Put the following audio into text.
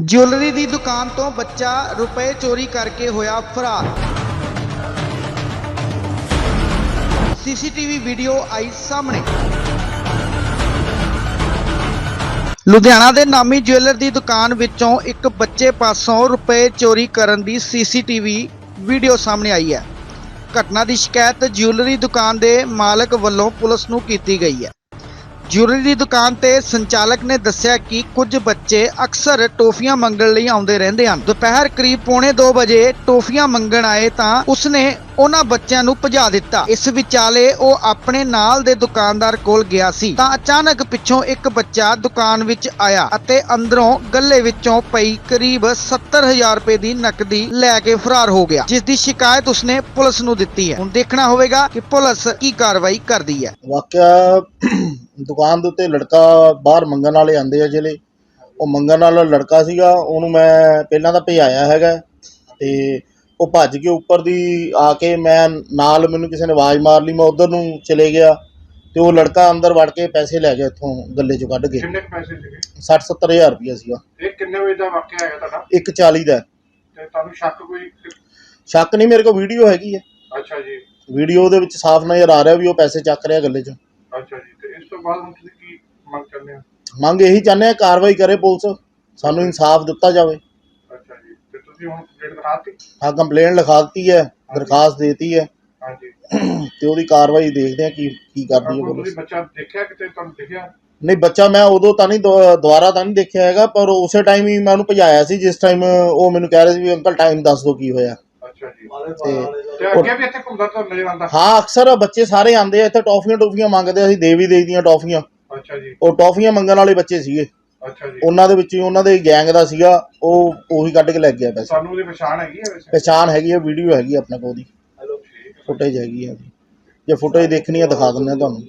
Jewellery ਦੀ ਦੁਕਾਨ ਤੋਂ ਬੱਚਾ ਰੁਪਏ ਚੋਰੀ ਕਰਕੇ ਹੋਇਆ ਫਰਾਰ। ਸੀਸੀਟੀਵੀ ਵੀਡੀਓ ਆਈ ਸਾਹਮਣੇ। ਲੁਧਿਆਣਾ ਦੇ ਨਾਮੀ ਜਿਊਲਰ ਦੀ ਦੁਕਾਨ ਵਿੱਚੋਂ ਇੱਕ ਬੱਚੇ ਪਾਸੋਂ ਰੁਪਏ ਚੋਰੀ ਕਰਨ ਦੀ ਸੀਸੀਟੀਵੀ ਵੀਡੀਓ ਸਾਹਮਣੇ ਆਈ ਹੈ। ਘਟਨਾ ਦੀ ਸ਼ਿਕਾਇਤ ਜਿਊਲਰੀ ਦੁਕਾਨ ਦੇ ਮਾਲਕ ਵੱਲੋਂ ਪੁਲਿਸ ਨੂੰ ਕੀਤੀ ਗਈ ਹੈ। ਜਿਊਲਰੀ ਦੀ ਦੁਕਾਨ ਤੇ ਸੰਚਾਲਕ ਨੇ ਦੱਸਿਆ ਕਿ ਕੁਝ ਬੱਚੇ ਅਕਸਰ ਟੋਫੀਆਂ ਮੰਗਣ ਲਈ ਆਉਂਦੇ ਰਹਿੰਦੇ ਹਨ। ਦੁਪਹਿਰ ਕਰੀਬ ਪੌਣੇ 2 ਵਜੇ ਟੋਫੀਆਂ ਮੰਗਣ ਆਏ ਤਾਂ ਉਸਨੇ ਉਹਨਾਂ ਬੱਚਿਆਂ ਨੂੰ ਭਜਾ ਦਿੱਤਾ। ਇਸ ਵਿਚਾਲੇ ਉਹ ਆਪਣੇ ਨਾਲ ਦੇ ਦੁਕਾਨਦਾਰ ਕੋਲ ਗਿਆ ਸੀ। ਤਾਂ ਅਚਾਨਕ ਪਿੱਛੋਂ ਇੱਕ ਬੱਚਾ ਦੁਕਾਨ ਵਿੱਚ ਆਇਆ ਅਤੇ ਅੰਦਰੋਂ ਗੱਲੇ ਵਿੱਚੋਂ ਪਈ ਕਰੀਬ 70000 ਰੁਪਏ ਦੀ ਨਕਦੀ ਲੈ ਕੇ ਫਰਾਰ ਹੋ ਗਿਆ, ਜਿਸ ਦੀ ਸ਼ਿਕਾਇਤ ਉਸਨੇ ਪੁਲਿਸ ਨੂੰ ਦਿੱਤੀ ਹੈ। ਹੁਣ ਦੇਖਣਾ ਹੋਵੇਗਾ ਕਿ ਪੁਲਿਸ ਕੀ ਕਾਰਵਾਈ ਕਰਦੀ ਹੈ। ਵਾਕਿਆ ਦੁਕਾਨ ਦੇ ਉੱਤੇ ਲੜਕਾ ਬਾਹਰ ਮੰਗਣ ਵਾਲੇ ਆਂਦੇ ਆ ਜਿਹੜੇ ਉਹ ਮੰਗਣ ਵਾਲਾ ਲੜਕਾ ਸੀਗਾ ਉਹਨੂੰ ਮੈਂ ਪਹਿਲਾਂ ਤਾਂ ਭਜਾਇਆ ਹੈਗਾ ਤੇ ਉਹ ਭੱਜ ਕੇ ਉੱਪਰ ਦੀ ਆ ਕੇ ਮੈਂ ਨਾਲ ਮੈਨੂੰ ਕਿਸੇ ਨੇ ਆਵਾਜ਼ ਮਾਰ ਲਈ ਮੈਂ ਉਧਰ ਨੂੰ ਚਲੇ ਗਿਆ ਤੇ ਉਹ ਲੜਕਾ ਅੰਦਰ ਵੜ ਕੇ ਪੈਸੇ ਲੈ ਗਿਆ ਇੱਥੋਂ ਗੱਲੇ ਚੋਂ ਕੱਢ ਕੇ। ਕਿੰਨੇ ਕੁ ਪੈਸੇ ਸੀਗੇ? 60 70000 ਰੁਪਇਆ ਸੀਗਾ। ਇਹ ਕਿੰਨੇ ਵਜੇ ਦਾ ਵਾਕਿਆ ਹੈਗਾ ਤੁਹਾਡਾ? 140 ਦਾ। ਤੇ ਤੁਹਾਨੂੰ ਸ਼ੱਕ ਕੋਈ? ਸ਼ੱਕ ਨਹੀਂ ਮੇਰੇ ਕੋਲ ਵੀਡੀਓ ਹੈਗੀ ਹੈ। ਅੱਛਾ ਜੀ। ਵੀਡੀਓ ਦੇ ਵਿੱਚ ਸਾਫ਼ ਨਜ਼ਰ ਆ ਰਿਹਾ ਵੀ ਉਹ ਪੈਸੇ ਚੱਕ ਰਿਹਾ ਗੱਲੇ ਚੋਂ। ਤੇ ਬਾਅਦ ਹੁਣ ਤੁਸੀਂ ਕੀ ਮੰਗ ਕਰਦੇ ਹੋ? ਮੰਗ ਇਹੀ ਚਾਹੁੰਦੇ ਆ ਕਾਰਵਾਈ ਕਰੇ ਪੁਲਿਸ। ਸਾਨੂੰ ਇਨਸਾਫ ਦਿੱਤਾ ਜਾਵੇ। ਅੱਛਾ ਜੀ। ਤੇ ਤੁਸੀਂ ਹੁਣ ਕੰਪਲੀਟ ਹਾਂ ਕੰਪਲੇਂਟ ਲਿਖਾ ਦਿੱਤੀ ਹੈ ਦਰਖਾਸਤ ਦੇਤੀ ਹੈ। ਹਾਂਜੀ। ਤੇ ਉਹਦੀ ਕਾਰਵਾਈ ਦੇਖਦੇ ਆ ਕੀ ਕੀ ਕਰਦੀ ਹੈ ਹੁਣ ਪੁਲਿਸ। ਤੁਸੀਂ ਬੱਚਾ ਦੇਖਿਆ ਕਿਤੇ ਤੁਹਾਨੂੰ ਦਿਖਿਆ? ਨਹੀਂ ਬੱਚਾ ਮੈਂ ਉਦੋਂ ਤਾਂ ਨਹੀਂ ਦੁ- ਦੁਬਾਰਾ ਤਾਂ ਨਹੀਂ ਦੇਖਿਆ ਹੈਗਾ ਪਰ ਉਸੇ ਟਾਈਮ ਹੀ ਮੈਂ ਉਹਨੂੰ ਭਜਾਇਆ ਸੀ ਜਿਸ ਟਾਈਮ ਉਹ ਮੈਨੂੰ ਕਹਿ ਰਹੇ ਸੀ ਵੀ ਅੰਕਲ ਟਾਈਮ ਦੱਸ ਦਿਓ ਕੀ ਹੋਇਆ। ਅੱਛਾ ਜੀ ਤੇ ਤੇ ਅੱਗੇ ਵੀ ਇੱਥੇ ਘੁੰਮਦਾ ਤੁਹਾਨੂੰ ਨਜ਼ਰ ਆਉਂਦਾ। ਹਾਂ ਅਕਸਰ ਬੱਚੇ ਸਾਰੇ ਆਉਂਦੇ ਆ ਇੱਥੇ ਟੌਫੀਆਂ ਟੌਫੀਆਂ ਮੰਗਦੇ ਆ, ਅਸੀਂ ਦੇ ਵੀ ਦੇਈਦੀਆਂ ਟੌਫੀਆਂ। ਅੱਛਾ ਜੀ। ਉਹ ਟੌਫੀਆਂ ਮੰਗਣ ਵਾਲੇ ਬੱਚੇ ਸੀਗੇ। ਅੱਛਾ ਜੀ। ਉਹਨਾਂ ਦੇ ਵਿੱਚ ਹੀ ਉਹਨਾਂ ਦੇ ਗੈਂਗ ਦਾ ਸੀਗਾ ਉਹ ਉਹੀ ਕੱਢ ਕੇ ਲੈ ਗਿਆ ਪੈਸੇ। ਤੁਹਾਨੂੰ ਉਹਦੀ ਪਛਾਣ ਹੈਗੀ ਹੈ ਵੈਸੇ ਪਛਾਣ ਹੈਗੀ ਹੈ ਵੀਡੀਓ ਹੈਗੀ ਆ ਆਪਣੇ ਕੋਲ ਦੀ ਫੁਟੇਜ ਹੈਗੀ ਆ ਜੀ ਜੇ ਫੁਟੇਜ ਦੇਖਣੀ ਹੈ ਦਿਖਾ ਦਿੰਦੇ ਆ ਤੁਹਾਨੂੰ।